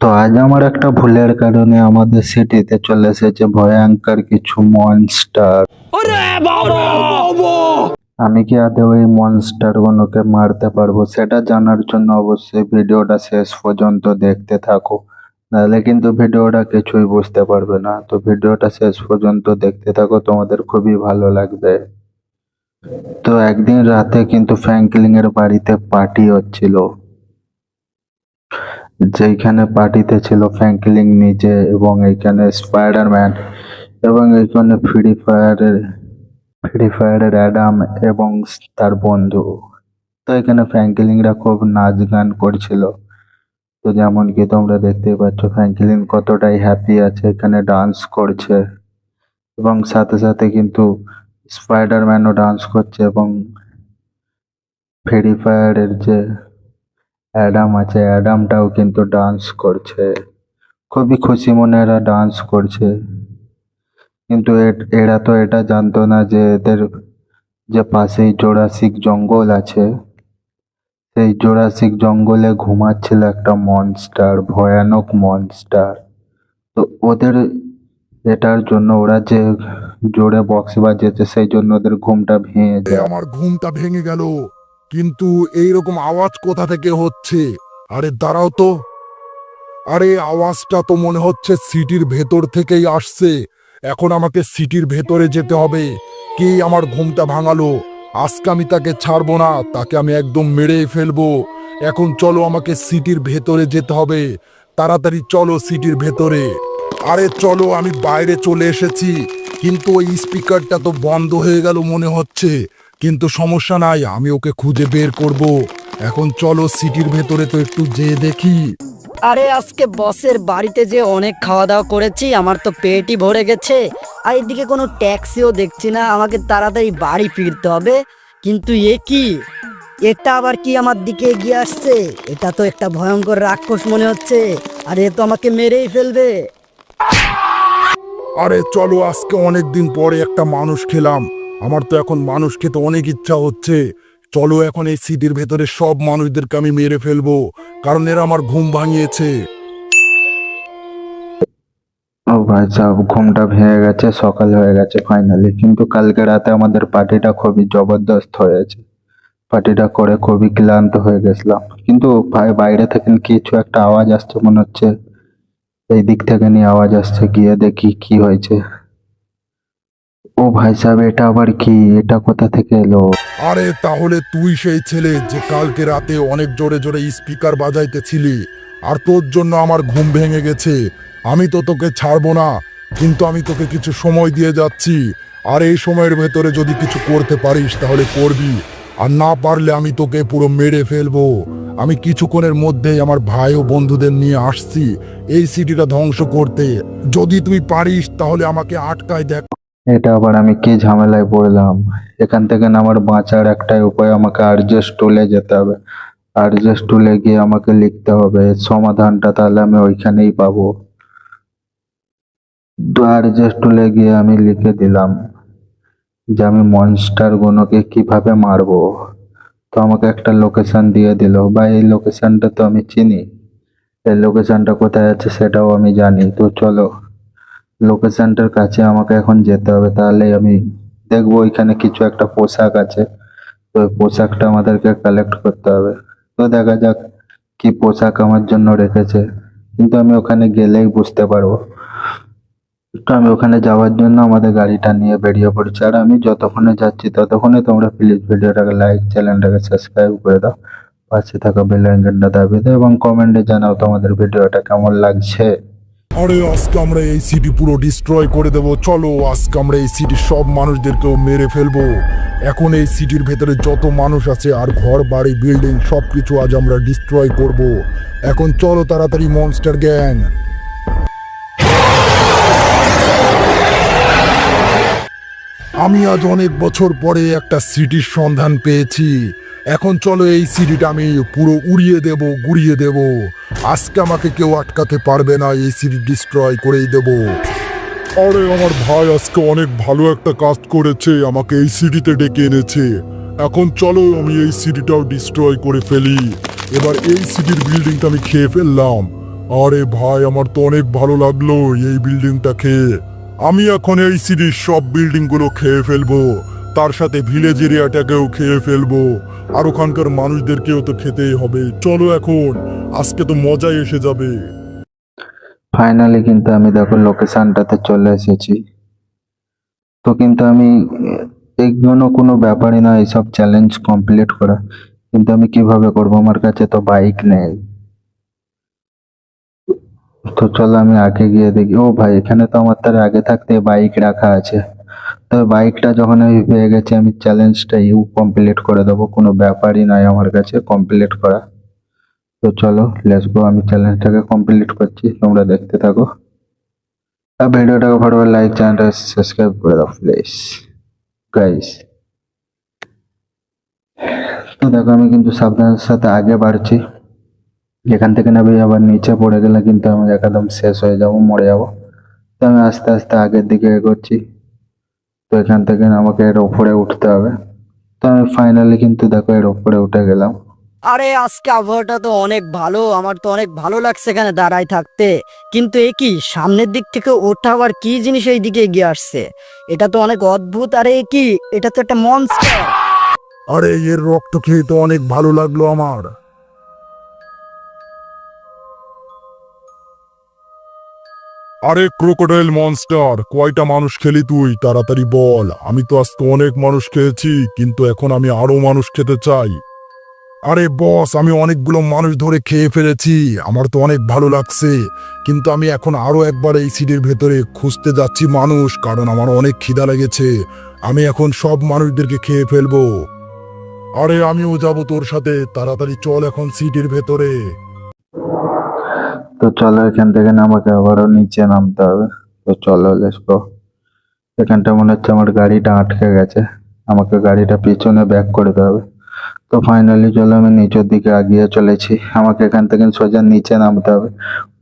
তো আজ আমার একটা ভুলের কারণে আমাদের সিটিতে চলে এসেছে ভয়ঙ্কর কিছু মনস্টার আমি কি আদৌ এই মনস্টার গুলোকে মারতে পারব? সেটা জানার জন্য অবশ্যই ভিডিওটা শেষ পর্যন্ত দেখতে থাকো। নাহলে কিন্তু ভিডিওটা কিছুই বুঝতে পারবে না। তো ভিডিওটা শেষ পর্যন্ত দেখতে থাকো তোমাদের খুবই ভালো লাগবে। তো একদিন রাতে কিন্তু ফ্র্যাঙ্কলিং এর বাড়িতে পার্টি হচ্ছিল। যেখানে পার্টিতে ছিল ফ্র্যাঙ্কলিং নিজে এবং এইখানে স্পাইডারম্যান এবং এইখানে ফ্রি ফায়ারের ফ্রি ফায়ারের অ্যাডাম এবং তার বন্ধু। তো এখানে ফ্র্যাঙ্কলিংরা খুব নাচ গান করছিল। তো যেমন কি তোমরা দেখতেই পাচ্ছ, ফ্র্যাঙ্কলিন কতটাই হ্যাপি আছে, এখানে ডান্স করছে। এবং সাথে সাথে কিন্তু স্পাইডারম্যানও ডান্স করছে এবং ফ্রি ফায়ারের যে অ্যাডাম আছে, অ্যাডামটাও কিন্তু ডান্স করছে। খুবই খুশি মনে এরা ডান্স করছে। কিন্তু এরা তো এটা জানতো না যে এদের যে পাশেই জোড়াসিক জঙ্গল আছে, সেই জোড়াসিক জঙ্গলে ঘুমাচ্ছিল একটা মনস্টার ভয়ানক মনস্টার তো ওদের এটার জন্য ওরা যে জোরে বক্স বাজেছে সেই জন্য ওদের ঘুমটা ভেঙে যায়। আমার ঘুমটা ভেঙে গেল। কিন্তু এই রকম আওয়াজ কোথা থেকে হচ্ছে? আরে দাঁড়াও তো। আরে, আওয়াজটা তো মনে হচ্ছে সিটির ভেতর থেকেই আসছে। এখন আমাকে সিটির ভেতরে যেতে হবে। কে আমার ঘুমটা ভাঙালো? আজকে আমি তাকে ছাড়বো না, তাকে আমি একদম মেরেই ফেলব। এখন চলো আমাকে সিটির ভেতরে যেতে হবে। তাড়াতাড়ি চলো সিটির ভেতরে। আরে চলো, আমি বাইরে চলে এসেছি। কিন্তু ওই স্পিকারটা তো বন্ধ হয়ে গেল মনে হচ্ছে। কিন্তু সমস্যা নাই আমি ওকে খুঁজে বের করব। এখন চলো সিটির ভেতরে তো একটু যেয়ে দেখি। আরে আজকে বসের বাড়িতে যে অনেক খাওয়া দাওয়া করেছি আমার তো পেটই ভরে গেছে। আর এদিকে কোনো ট্যাক্সিও দেখছি না আমাকে তাড়াতাড়ি বাড়ি ফিরতে হবে। কিন্তু এ কি? এটা আবার কি আমার দিকে এগিয়ে আসছে? এটা তো একটা ভয়ঙ্কর রাক্ষস মনে হচ্ছে। আর এ তো আমাকে মেরেই ফেলবে। আরে চলো আজকে অনেক দিন পরে একটা মানুষ খেলাম। আমার তো এখন মানুষ খেতে অনেক ইচ্ছা হচ্ছে। চলো এখন এই সিটির ভেতরে সব মানুষদেরকে আমি মেরে ফেলব, কারণ এরা আমার ঘুম ভাঙিয়েছে। ও ভাই সাহেব ঘুমটা ভেঙে গেছে, সকাল হয়ে গেছে ফাইনালি কিন্তু কালকে রাতে আমাদের পার্টিটা খুবই জবরদস্ত হয়েছে। পার্টিটা করে খুবই ক্লান্ত হয়ে গেছিলাম। কিন্তু ভাই, বাইরে থেকে কিছু একটা আওয়াজ আসছে মনে হচ্ছে। এই দিক থেকে নিয়ে আওয়াজ আসছে, গিয়ে দেখি কি হয়েছে। ও ভাই সাহেব, এটা আবার কি? এটা কোথা থেকে এলো? আরে তাহলে তুই সেই ছেলে যে কালকে রাতে অনেক জোরে জোরে স্পিকার বাজাইতেছিলি, আর তোর জন্য আমার ঘুম ভেঙে গেছে। আমি তো তোকে ছাড়বো না, কিন্তু আমি তোকে কিছু সময় দিয়ে যাচ্ছি, আর এই সময়ের ভেতরে যদি কিছু করতে পারিস তাহলে করবি, আর না পারলে আমি তোকে পুরো মেরে ফেলব। আমি কিছুক্ষণের মধ্যেই আমার ভাই ও বন্ধুদের নিয়ে আসছি, এই সিটিটা ধ্বংস করতে। যদি তুই পারিস তাহলে আমাকে আটকায় দেখ। এটা আবার আমি কি ঝামেলায় পড়লাম? এখান থেকে আমার বাঁচার একটাই উপায়, আমাকে আরজেস্ট টুলে যেতে হবে। আরজেস্ট টুলে গিয়ে আমাকে লিখতে হবে সমাধানটা তাহলে আমি ওইখানেই পাবো। আরজেস্ট টুলে গিয়ে আমি লিখে দিলাম যে আমি মনস্টার গুলোকে কীভাবে মারবো। তো আমাকে একটা লোকেশন দিয়ে দিল। বা এই লোকেশনটা তো আমি চিনি। এই লোকেশনটা কোথায় আছে সেটাও আমি জানি। তো চলো লোকেশনটার কাছে আমাকে এখন যেতে হবে। তাহলে আমি দেখব ওইখানে কিছু একটা পোশাক আছে। তো পোশাকটা আমাদেরকে কালেক্ট করতে হবে। তো দেখা যাক কি পোশাক আমার জন্য রেখেছে। কিন্তু আমি ওখানে গেলেই বুঝতে পারব। তো আমি ওখানে যাওয়ার জন্য আমাদের গাড়িটা নিয়ে বেরিয়ে পড়ছি। আর আমি যতক্ষণে যাচ্ছি ততক্ষণে তোমরা প্লিজ ভিডিওটাকে লাইক চ্যানেলটাকে সাবস্ক্রাইব করে দাও। পাশে থাকা বেল আইকনটা দাবিয়ে দাও এবং কমেন্টে জানাও তোমাদের ভিডিওটা কেমন লাগছে। আরে, আজকে আমরা এই সিটি পুরো ডিস্ট্রয় করে দেব। চলো, আজকে আমরা এই সিটির সব মানুষদেরকেও মেরে ফেলব। এখন এই সিটির ভেতরে যত মানুষ আছে আর ঘর, বাড়ি বিল্ডিং সব কিছু আজ আমরা ডিস্ট্রয় করব। এখন চলো তাড়াতাড়ি মনস্টার গ্যাং আমি আজ অনেক বছর পরে একটা সিটির সন্ধান পেয়েছি। এখন চলো এই সিটিটা আমি পুরো উড়িয়ে দেব, গুড়িয়ে দেব। আজকে আমাকে কেউ আটকাতে পারবে না, এই সিটি ডিস্ট্রয় করেই দেব। আরে, আমার ভাই আজকে অনেক ভালো একটা কাজ করেছে, আমাকে এই সিটিতে ডেকে এনেছে। এখন চলো আমি এই সিটিটাও ডিস্ট্রয় করে ফেলি। এবার এই সিটির বিল্ডিংটা আমি খেয়ে ফেললাম। আরে ভাই, আমার তো অনেক ভালো লাগল এই বিল্ডিংটা খেয়ে আমি এখন এই সিটির সব বিল্ডিংগুলো খেয়ে ফেলব। তার সাথে ভিলেজ এরিয়াটাকেও খেয়ে ফেলব। আর ওখানকার মানুষদেরকেও তো খেতেই হবে। চলো এখন, আজকে তো মজাই এসে যাবে। ফাইনালি কিন্তু আমি দেখো লোকেশনটাতে চলে এসেছি। তো কিন্তু আমি এগুলো কোনো ব্যাপারই না, এইসব চ্যালেঞ্জ কমপ্লিট করা। কিন্তু আমি কীভাবে করব? আমার কাছে তো বাইক নেই। তো চলো আমি আগে গিয়ে দেখি। ও ভাই, এখানে তো আমার তার আগে থাকতে বাইক রাখা আছে। তবে বাইকটা যখন আমি পেয়ে গেছি, আমি চ্যালেঞ্জটা ইউ কমপ্লিট করে দেবো। কোনো ব্যাপারই নাই আমার কাছে কমপ্লিট করা। তো চলো লেটস গো আমি চ্যালেঞ্জটাকে কমপ্লিট করছি। তোমরা দেখতে থাকো। আর ভিডিওটাকে ভালো লাইক চ্যানেলটা সাবস্ক্রাইব করে দাও প্লিজ গাইস তো দেখো, আমি কিন্তু সাবধানের সাথে আগে বাড়ছি। এখান থেকে না বেরিয়ে আবার নিচে পড়ে গেলে কিন্তু আমি একদম শেষ হয়ে যাব মরে যাব। তো আমি আস্তে আস্তে আগের দিকে এগোচ্ছি। তো এখান থেকে আমাকে এর ওপরে উঠতে হবে। তো আমি ফাইনালি কিন্তু দেখো এর ওপরে উঠে গেলাম। আরে আজকে আবহাওয়াটা তো অনেক ভালো। আমার তো অনেক ভালো লাগছে এখানে দাঁড়ায় থাকতে। কিন্তু এ কি সামনের দিক থেকে ওঠা আবার কি জিনিস এই দিকে এগিয়ে আসছে? এটা তো অনেক অদ্ভুত। আরে এ কি এটা তো একটা মনস্টার আরে এর রক্ত খেয়ে তো অনেক ভালো লাগল আমার। আরে ক্রোকোডাইল মনস্টার কয়টা মানুষ খেলি তুই? তাড়াতাড়ি বল। আমি তো আজকে অনেক মানুষ খেয়েছি, কিন্তু এখন আমি আরও মানুষ খেতে চাই। আরে বস আমি অনেকগুলো মানুষ ধরে খেয়ে ফেলেছি। আমার তো অনেক ভালো লাগছে। কিন্তু আমি এখন আরও একবার এই সিটির ভেতরে খুঁজতে যাচ্ছি মানুষ, কারণ আমার অনেক খিদা লেগেছে। আমি এখন সব মানুষদেরকে খেয়ে ফেলব। আরে, আমিও যাব তোর সাথে। তাড়াতাড়ি চল এখন সিটির ভেতরে। তো চলো এখান থেকে আমাকে আবারও নিচে নামতে হবে। তো চলো লেটস গো এখানটা মনে হচ্ছে আমার গাড়িটা আটকে গেছে। আমাকে গাড়িটা পিছনে ব্যাক করতে হবে। তো ফাইনালি চলো, আমি নিচের দিকে এগিয়ে চলেছি। আমাকে এখান থেকে সোজা নিচে নামতে হবে।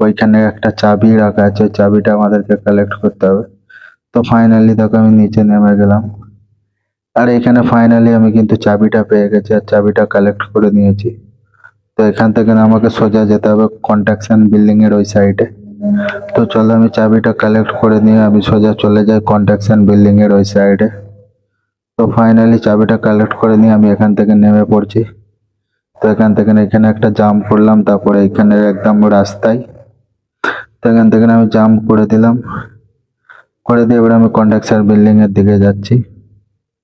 ওইখানে একটা চাবি রাখা আছে চাবিটা আমাদেরকে কালেক্ট করতে হবে। তো ফাইনালি দেখো, আমি নিচে নেমে গেলাম। আর এখানে ফাইনালি আমি কিন্তু চাবিটা পেয়ে গেছি, আর চাবিটা কালেক্ট করে নিয়েছি। তো এখান থেকে আমাকে সোজা যেতে হবে কন্ট্রাকশন বিল্ডিং এর ওই সাইডে তো চলো আমি চাবিটা কালেক্ট করে নিয়ে আমি সোজা চলে যাই কন্ট্রাকশন বিল্ডিং এর ওই সাইডে তো ফাইনালি চাবিটা কালেক্ট করে নিয়ে আমি এখান থেকে নেমে পড়ছি। তো এখান থেকে এখানে একটা জাম্প করলাম, তারপরে এখানে একদম রাস্তায়। তো এখান থেকে আমি জাম্প করে দিলাম। করে দিয়ে এবার আমি কন্ট্রাকশন বিল্ডিং এর দিকে যাচ্ছি।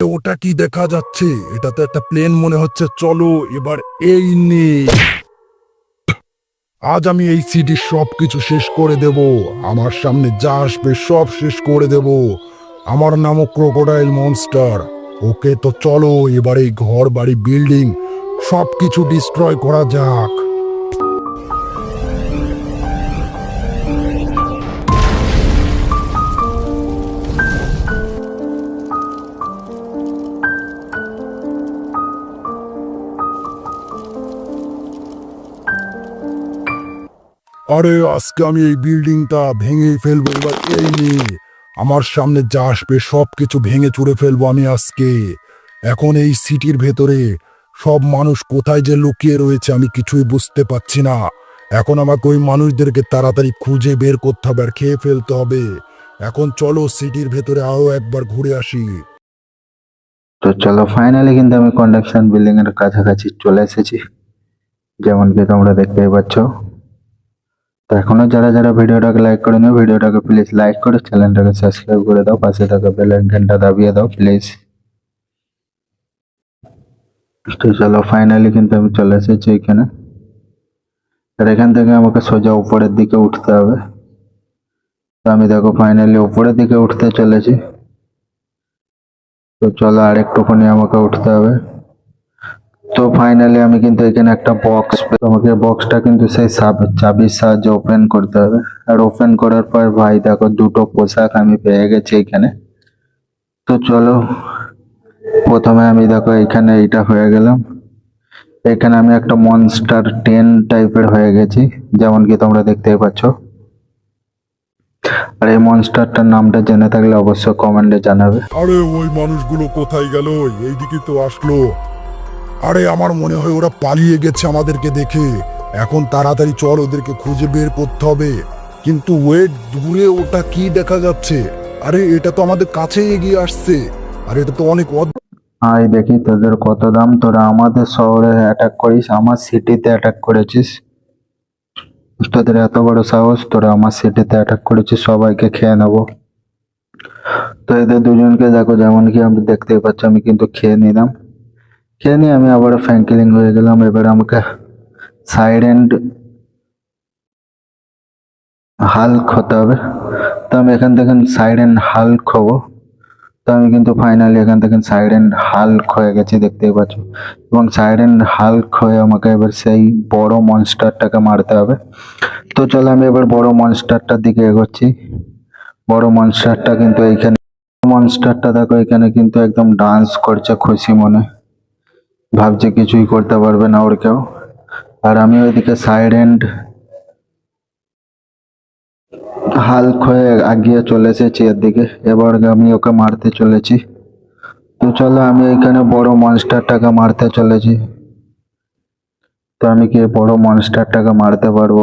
ওটা কি দেখা যাচ্ছে? এটা তো একটা প্লেন মনে হচ্ছে। চলো, এবার এই নে আজ আমি এই সিটির সব কিছু শেষ করে দেব। আমার সামনে যা আসবে সব শেষ করে দেব। আমার নামও ক্রোকোডাইল মনস্টার ওকে তো চলো, এবার এই ঘর বাড়ি বিল্ডিং সব কিছু ডিস্ট্রয় করা যাক। আরে, আজকে আমি এই বিল্ডিংটা ভেঙে ফেলব। এবার এই নে আমার সামনে যা আসবে সব কিছু ভেঙে চুরে ফেলব আমি আজকে। এখন এই সিটির ভেতরে সব মানুষ কোথায় যে লুকিয়ে রয়েছে আমি কিছুই বুঝতে পারছি না। এখন আমাকে ওই মানুষদেরকে তাড়াতাড়ি খুঁজে বের করতে হবে আর খেয়ে ফেলতে হবে। এখন চলো সিটির ভেতরে আরও একবার ঘুরে আসি। তো চলো ফাইনালি কিন্তু আমি কন্ডাকশন বিল্ডিং এর কাছাকাছি চলে এসেছি। যেমন কি তোমরা দেখতেই পাচ্ছ তো এখনও যারা যারা ভিডিওটাকে লাইক করে নিও ভিডিওটাকে প্লিজ লাইক করে চ্যানেলটাকে সাবস্ক্রাইব করে দাও, পাশে থাকা বেল আইকনটা দাবিয়ে দাও প্লিজ তো চলো ফাইনালি কিন্তু আমি চলে এসেছি এখানে। আর এখান থেকে আমাকে সোজা উপরের দিকে উঠতে হবে। তো আমি দেখো ফাইনালি উপরের দিকে উঠতে চলেছি। তো চলো আর একটুখানি আমাকে উঠতে হবে। তো ফাইনালি আমি কিন্তু এখানে একটা বক্স তোমাকে বক্সটা কিন্তু সেই চাবির সাহায্যে ওপেন করতে হবে। আর ওপেন করার পর ভাই দেখো দুটো পোশাক আমি পেয়ে গেছি এখানে। তো চলো, প্রথমে আমি দেখো এখানে এইটা হয়ে গেলাম। এখানে আমি একটা মনস্টার টেন টাইপের হয়ে গেছি, যেমন কি তোমরা দেখতেই পাচ্ছ। আর এই মনস্টারটার নামটা জেনে থাকলে অবশ্যই কমেন্টে জানাবে। আরে, ওই মানুষগুলো কোথায় গেল? এইদিকে তো আসলো। আরে, আমার মনে হয় ওরা পালিয়ে গেছে আমাদেরকে দেখে। এখন তাড়াতাড়ি চল, ওদেরকে খুঁজে বের করতে হবে। কিন্তু ওয়েট, দূরে ওটা কি দেখা যাচ্ছে? আরে, এটা তো আমাদের কাছে এগিয়ে আসছে। আর, এটা তো অনেক আয় দেখি তোদের কত দাম। তোরা আমাদের শহরে অ্যাটাক করিস, আমার সিটিতে অ্যাটাক করেছিস। তোদের এত বড় সাহস, তোরা আমার সিটিতে অ্যাটাক করেছিস, সবাইকে খেয়ে নেব। তো এদের দুজনকে দেখো যেমন কি আমি দেখতে পাচ্ছি, আমি কিন্তু খেয়ে নিলাম। খেয়ে নিয়ে আমি আবার ফ্যাঙ্কিলিং হয়ে গেলাম, এবার আমাকে সাইড এন্ড হাল্ক হতে হবে। তো আমি এখান থেকে সাইড এন্ড হাল্ক হব। তো আমি কিন্তু ফাইনালি এখান থেকে সাইড এন্ড হাল্ক হয়ে গেছি, দেখতেই পাচ্ছ। এবং সাইড এন্ড হাল্ক হয়ে আমাকে এবার সেই বড় মনস্টারটাকে মারতে হবে। তো চলো আমি এবার বড় মনস্টারটার দিকে এগোচ্ছি। বড় মনস্টারটা কিন্তু এইখানে মনস্টারটা দেখো, এখানে কিন্তু একদম ডান্স করছে খুশি মনে। ভাবছে কিছুই করতে পারবে না ওর কেউ। আর আমি ওইদিকে সাইড এন্ড হাল্ক হয়ে আগিয়ে চলে এসেছি এর দিকে। এবার আমি ওকে মারতে চলেছি। তো চলো, আমি এখানে বড় মনস্টারটাকে মারতে চলেছি। তো আমি কি বড় মনস্টারটাকে মারতে পারব?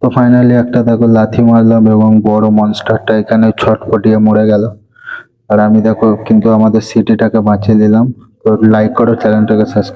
তো ফাইনালি একটা দেখো লাথি মারলাম এবং বড় মনস্টারটা এখানে ছটপটিয়ে মরে গেল। আর আমি দেখো কিন্তু আমাদের সিটিটাকে বাঁচিয়ে দিলাম। লাইক করো চ্যানেলটাকে সাবস্ক্রাইব